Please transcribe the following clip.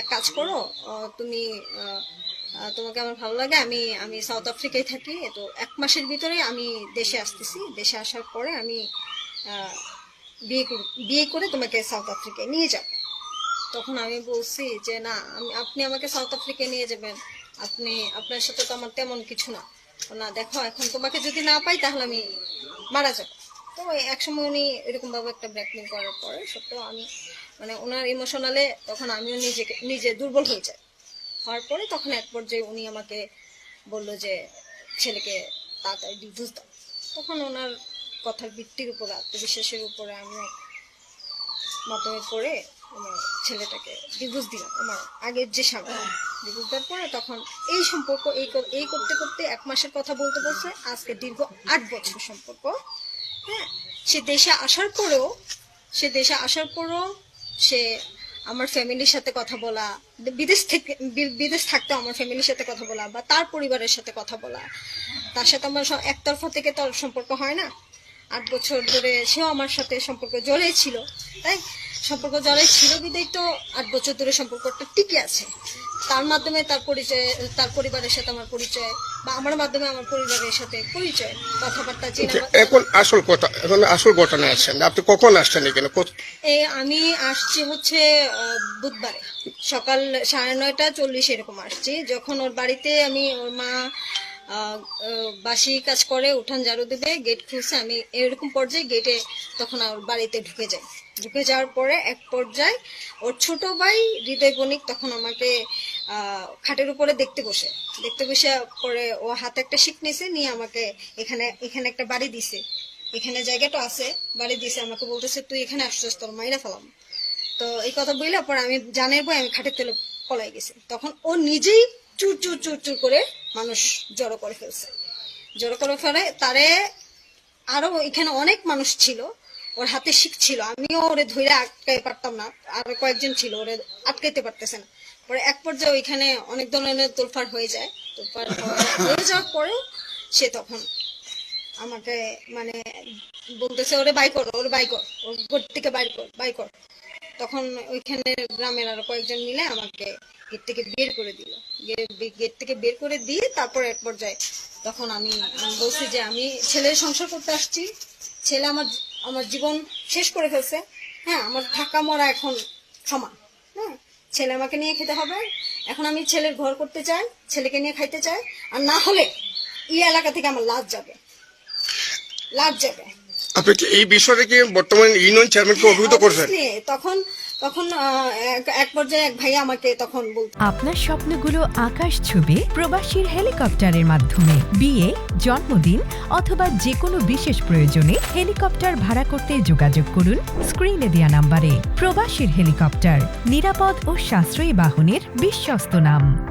এক কাজ করো তুমি তোমাকে আমার ভালো লাগে, আমি আমি সাউথ আফ্রিকায় থাকি, তো এক মাসের ভিতরে আমি দেশে আসতেছি। দেশে আসার পরে আমি বিয়ে বিয়ে করে তোমাকে সাউথ আফ্রিকায় নিয়ে যাব। তখন আমি বলছি যে, না, আমি, আপনি আমাকে সাউথ আফ্রিকায় নিয়ে যাবেন। আপনি, আপনার সাথে তো আমার তেমন কিছু না। না, দেখো, এখন তোমাকে যদি না পাই, তাহলে আমি মারা যাব। তো একসময় উনি এরকমভাবে একটা ব্ল্যাকমেল করার পরে সত্ত্বেও আমি মানে ওনার ইমোশনালে তখন আমিও নিজেকে, নিজে দুর্বল হয়ে যাই। হওয়ার পরে তখন এক পর্যায়ে উনি আমাকে বলল যে, ছেলেকে তাড়াতাড়ি ডিভোর্স দাও। তখন ওনার কথার ভিত্তির উপরে, আত্মবিশ্বাসের উপরে আমিও মাধ্যমে পড়ে আমার ছেলেটাকে ডিভোর্স দিলাম। আমার আগের যে স্বামী ডিভোর্স দেওয়ার পরে তখন এই সম্পর্ক, এই এই করতে করতে এক মাসের কথা বলতে বলছে আজকে দীর্ঘ আট বছর সম্পর্ক। হ্যাঁ সে দেশে আসার পরেও, সে দেশে আসার পরেও সে আমার ফ্যামিলির সাথে কথা বলা, বিদেশ থেকে বিদেশ থাকতে আমার ফ্যামিলির সাথে কথা বলা বা তার পরিবারের সাথে কথা বলা। তার সাথে আমার একতরফা থেকে তো সম্পর্ক হয় না। আট বছর ধরে সেও আমার সাথে সম্পর্ক জড়িয়ে ছিল। তাই সম্পর্ক জড়িয়ে ছিল বিদায় তো আট বছর ধরে সম্পর্কটা টিকে আছে। তার মাধ্যমে তার পরিচয়, তার পরিবারের সাথে আমার পরিচয় বা আমার মাধ্যমে আমার পরিবারের সাথে পরিচয় কথাবার্তা চেনা এখন আসল কথা এখন আসল ঘটনা আছেন আপনি কখন আসছেন এখানে? আমি আসছি হচ্ছে বুধবারে। সকাল সাড়ে নয়টা চল্লিশ এরকম আসছি। যখন ওর বাড়িতে আমি ওর মা বাসি কাজ করে উঠান ঝাড়ু দেবে গেট খুলছে আমি এরকম পর্যায়ে গেটে তখন ওর বাড়িতে ঢুকে যাই। ঢুকে যাওয়ার পরে এক পর্যায়ে ওর ছোট ভাই হৃদয় বণিক তখন আমাকে খাটের উপরে দেখতে বসে। দেখতে বসে পরে ও হাতে একটা শিক নিয়েছে, নিয়ে আমাকে এখানে এখানে একটা বাড়ি দিছে। এখানে জায়গাটা আছে, বাড়ি দিছে, আমাকে বলতেছে, তুই এখানে আসছিস, তোর মাইরা ফেলাম। তো এই কথা বললে পরে আমি জানের বই আমি খাটের তেলে পলাই গেছি। তখন ও নিজেই চুর চুর চুর চুর করে মানুষ জড়ো করে ফেলছে। জড়ো করে ফেলে, তারে আরও এখানে অনেক মানুষ ছিল, ওর হাতে শিখ ছিল। আমিও ওরে ধরে আটকাই পারতাম না, আর কয়েকজন ছিল, ওরে আটকাইতে পারতেছে না। পরে এক পর্যায়ে ওইখানে অনেক ধরনের তোলফার হয়ে যায়। তোলফার হয়ে যাওয়ার পরেও সে তখন আমাকে মানে বলতেছে, ওরে বাই কর, ওরে বাই কর, ওর ঘর থেকে বাই কর বাই কর। তখন ওইখানে গ্রামের আরও কয়েকজন মিলে আমাকে গেট থেকে বের করে দিল। গেট থেকে বের করে দিয়ে তারপর এক পর্যায়ে তখন আমি আমি বলছি যে, আমি ছেলের সংসার করতে আসছি। ছেলে আমার আমার জীবন শেষ করে ফেলছে। হ্যাঁ আমার থাকা মরা এখন সমান। হ্যাঁ ছেলে আমাকে নিয়ে খেতে হবে। এখন আমি ছেলের ঘর করতে চাই, ছেলেকে নিয়ে খাইতে চাই, আর না হলে এই এলাকা থেকে আমার লাজ যাবে। লাজ যাবে। আপনি কি এই বিষয়টা কি বর্তমানে ইউনিয়ন চেয়ারম্যানকে অভিহিত করছেন? তখন তখন এক- পর্যায়ে এক ভাই আমাকে তখন বল আপনার স্বপ্নগুলো আকাশ ছবি প্রবাসীর হেলিকপ্টারের মাধ্যমে। বিয়ে জন্মদিন অথবা যে কোনো বিশেষ প্রয়োজনে হেলিকপ্টার ভাড়া করতে যোগাযোগ করুন স্ক্রিনে দেওয়া নাম্বারে। প্রবাসীর হেলিকপ্টার নিরাপদ ও সাশ্রয়ী বাহনের বিশ্বস্ত নাম।